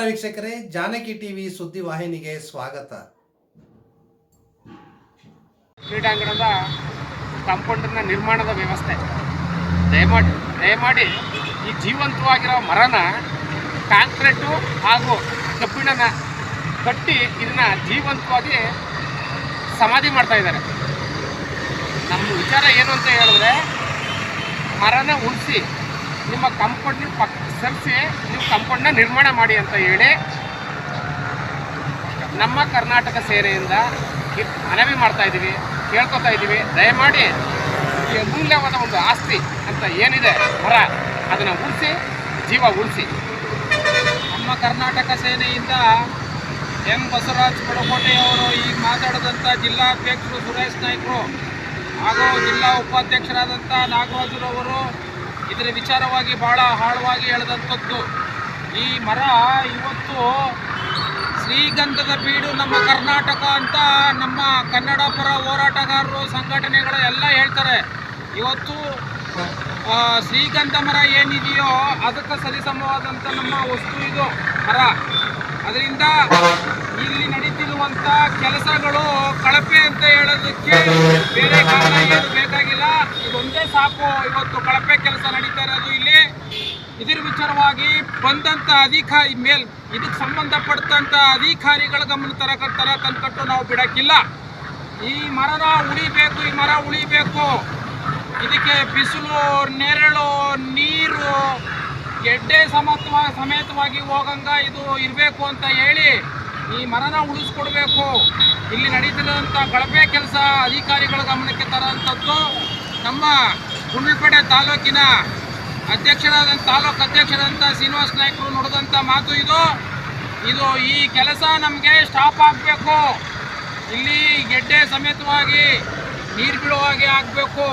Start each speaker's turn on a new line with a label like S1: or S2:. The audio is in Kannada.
S1: ವೀಕ್ಷಕರೇ, ಜಾನಕಿ ಟಿವಿ ಸುದ್ದಿ ವಾಹಿನಿಗೆ ಸ್ವಾಗತ.
S2: ಕ್ರೀಡಾಂಗಣದ ಕಾಂಪೌಂಡರ್ನ ನಿರ್ಮಾಣದ ವ್ಯವಸ್ಥೆ. ದಯಮಾಡಿ ದಯಮಾಡಿ ಈ ಜೀವಂತವಾಗಿರೋ ಮರನ ಕಾಂಕ್ರೀಟು ಹಾಗೂ ಕಬ್ಬಿಣನ ಕಟ್ಟಿ ಇದನ್ನ ಜೀವಂತವಾಗಿ ಸಮಾಧಿ ಮಾಡ್ತಾ ಇದ್ದಾರೆ. ನಮ್ಮ ವಿಚಾರ ಏನು ಅಂತ ಹೇಳಿದ್ರೆ, ಮರನ ಉಳಿಸಿ ನಿಮ್ಮ ಕಂಪೌಂಡ್ ಪಕ್ಕ ಸರಿಸಿ, ನೀವು ಕಂಪೌಂಡ್ನ ನಿರ್ಮಾಣ ಮಾಡಿ ಅಂತ ಹೇಳಿ, ನಮ್ಮ ಕರ್ನಾಟಕ ಸೇನೆಯಿಂದ ಮನವಿ ಮಾಡ್ತಾ ಇದ್ದೀವಿ, ಕೇಳ್ಕೊತಾ ಇದ್ದೀವಿ. ದಯಮಾಡಿ ಈ ಅಮೂಲ್ಯವಾದ ಒಂದು ಆಸ್ತಿ ಅಂತ ಏನಿದೆ ಮರ ಅದನ್ನು ಉಳಿಸಿ ಜೀವ ಉಳಿಸಿ
S3: ನಮ್ಮ ಕರ್ನಾಟಕ ಸೇನೆಯಿಂದ ಎಂ ಬಸವರಾಜ್ ಬಡಕೋಟೆಯವರು ಈಗ ಮಾತಾಡಿದಂಥ ಜಿಲ್ಲಾಧ್ಯಕ್ಷರು ಸುರೇಶ್ ನಾಯ್ಕರು ಹಾಗೂ ಜಿಲ್ಲಾ ಉಪಾಧ್ಯಕ್ಷರಾದಂಥ ನಾಗರಾಜುರವರು ಇದರ ವಿಚಾರವಾಗಿ ಬಹಳ ಆಳವಾಗಿ ಹೇಳಿದಂಥದ್ದು. ಈ ಮರ ಇವತ್ತು ಶ್ರೀಗಂಧದ ಬೀಡು, ನಮ್ಮ ಕರ್ನಾಟಕ ಅಂತ ನಮ್ಮ ಕನ್ನಡ ಪರ ಹೋರಾಟಗಾರರು, ಸಂಘಟನೆಗಳು ಎಲ್ಲ ಹೇಳ್ತಾರೆ. ಇವತ್ತು ಶ್ರೀಗಂಧ ಮರ ಏನಿದೆಯೋ ಅದಕ್ಕೆ ಸರಿಸಮವಾದಂಥ ನಮ್ಮ ವಸ್ತು ಇದು, ಮರ. ಅದರಿಂದ ನಡೀತಿರುವಂಥ ಕೆಲಸಗಳು ಕಳಪೆ ಅಂತ ಹೇಳೋದಕ್ಕೆ ಬೇರೆ ಕಾರಣ ಏನು ಬೇಕಾಗಿಲ್ಲ. ಇದೊಂದೇ ಸಾಕು. ಇವತ್ತು ಕಳಪೆ ಕೆಲಸ ನಡೀತಾ ಇರೋದು ಇಲ್ಲಿ. ಇದರ ವಿಚಾರವಾಗಿ ಬಂದಂತ ಅಧಿಕಾರಿ ಮೇಲ್ ಇದಕ್ಕೆ ಸಂಬಂಧಪಟ್ಟಂತ ಅಧಿಕಾರಿಗಳ ಗಮನ ತರ ತಂದ್ಕೊಟ್ಟು ನಾವು ಬಿಡಕ್ಕಿಲ್ಲ. ಈ ಮರನ ಉಳಿಬೇಕು ಈ ಮರ ಉಳಿಬೇಕು ಇದಕ್ಕೆ ಬಿಸಿಲು, ನೆರಳು, ನೀರು ಗೆಡ್ಡೆ ಸಮತ್ವ ಸಮೇತವಾಗಿ ಹೋಗಂಗ ಇದು ಇರಬೇಕು ಅಂತ ಹೇಳಿ ಈ ಮರನ ಉಳಿಸ್ಕೊಡ್ಬೇಕು. ಇಲ್ಲಿ ನಡೀತಿರುವಂಥ ಕಳಪೆ ಕೆಲಸ ಅಧಿಕಾರಿಗಳ ಗಮನಕ್ಕೆ ತರೋಂಥದ್ದು ನಮ್ಮ ಗುಂಡ್ಲಪೇಟೆ ತಾಲೂಕಿನ ಅಧ್ಯಕ್ಷರಾದಂಥ ತಾಲೂಕು ಅಧ್ಯಕ್ಷರಾದಂಥ ಶ್ರೀನಿವಾಸ ನಾಯ್ಕರು ನುಡಿದಂಥ ಮಾತು ಇದು. ಇದು ಈ ಕೆಲಸ ನಮಗೆ ಸ್ಟಾಪ್ ಆಗಬೇಕು. ಇಲ್ಲಿ ಗೆಡ್ಡೆ ಸಮೇತವಾಗಿ ನೀರು ಬೀಳುವ ಹಾಗೆ ಆಗಬೇಕು.